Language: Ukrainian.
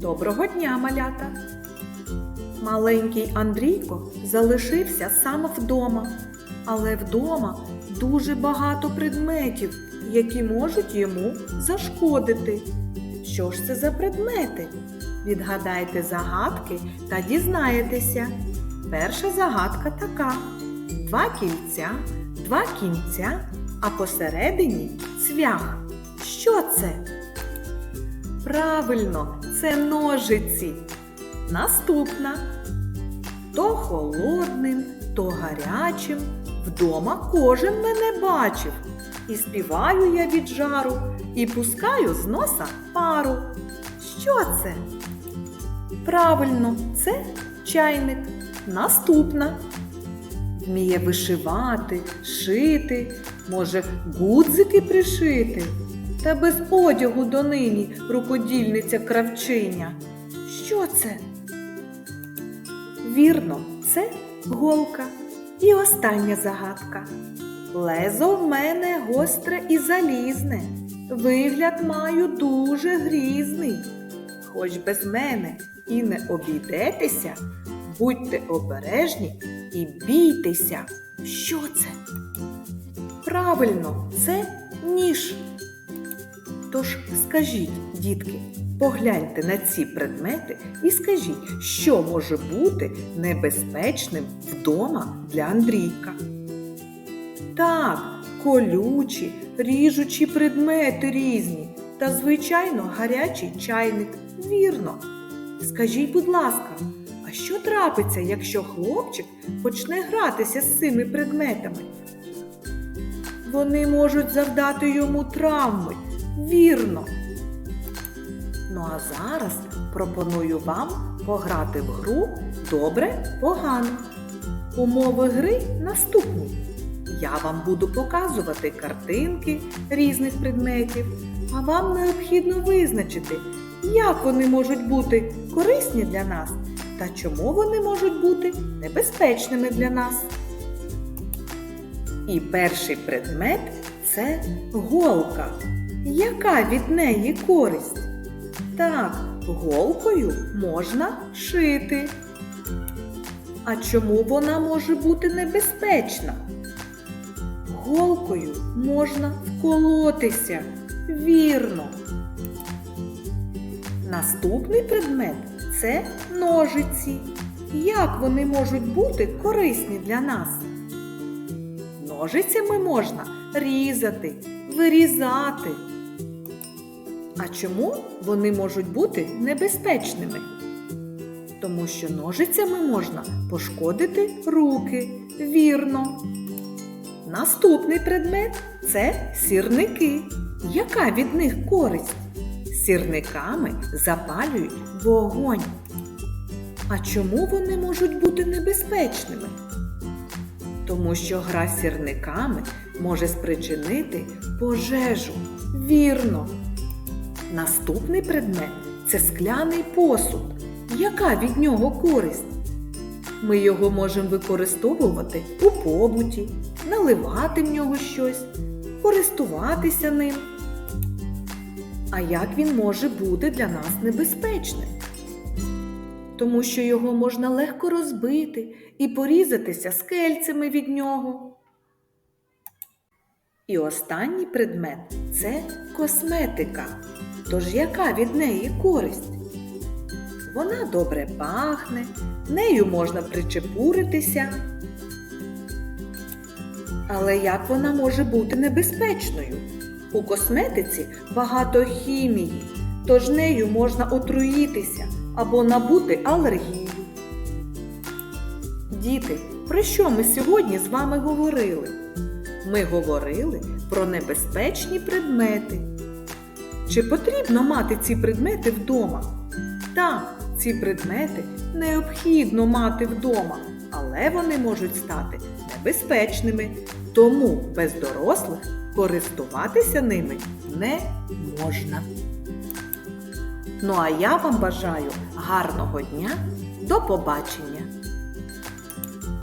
Доброго дня, малята! Маленький Андрійко залишився сам вдома, але вдома дуже багато предметів, які можуть йому зашкодити. Що ж це за предмети? Відгадайте загадки та дізнаєтеся. Перша загадка така: два кільця, два кінця, а посередині цвях. Що це? Правильно, це ножиці. Наступна. То холодним, то гарячим. Вдома кожен мене бачив. І співаю я від жару, і пускаю з носа пару. Що це? Правильно, це чайник. Наступна. Вміє вишивати, шити, може гудзики пришити. Та без одягу донині рукодільниця кравчиня. Що це? Вірно, це голка. І остання загадка. Лезо в мене гостре і залізне. Вигляд маю дуже грізний. Хоч без мене і не обійдетеся, будьте обережні і бійтеся. Що це? Правильно, це ніж. Тож скажіть, дітки, погляньте на ці предмети і скажіть, що може бути небезпечним вдома для Андрійка. Так, колючі, ріжучі предмети різні та, звичайно, гарячий чайник. Вірно. Скажіть, будь ласка, а що трапиться, якщо хлопчик почне гратися з цими предметами? Вони можуть завдати йому травми. Вірно. Ну а зараз пропоную вам пограти в гру добре погано. Умови гри наступні. Я вам буду показувати картинки різних предметів, а вам необхідно визначити, як вони можуть бути корисні для нас та чому вони можуть бути небезпечними для нас. І перший предмет це голка. Яка від неї користь? Так, голкою можна шити. А чому вона може бути небезпечна? Голкою можна вколотися. Вірно. Наступний предмет це ножиці. Як вони можуть бути корисні для нас? Ножицями можна різати, вирізати. А чому вони можуть бути небезпечними? Тому що ножицями можна пошкодити руки. Вірно. Наступний предмет це сірники. Яка від них користь? Сірниками запалюють вогонь. А чому вони можуть бути небезпечними? Тому що гра сірниками може спричинити пожежу. Вірно. Наступний предмет це скляний посуд. Яка від нього користь? Ми його можемо використовувати у побуті, наливати в нього щось, користуватися ним. А як він може бути для нас небезпечним? Тому що його можна легко розбити і порізатися скельцями від нього. І останній предмет це косметика. Тож яка від неї користь? Вона добре пахне, нею можна причепуритися. Але як вона може бути небезпечною? У косметиці багато хімії, тож нею можна отруїтися або набути алергію. Діти, про що ми сьогодні з вами говорили? Ми говорили про небезпечні предмети. Чи потрібно мати ці предмети вдома? Так, ці предмети необхідно мати вдома, але вони можуть стати небезпечними, тому без дорослих користуватися ними не можна. Ну а я вам бажаю гарного дня. До побачення!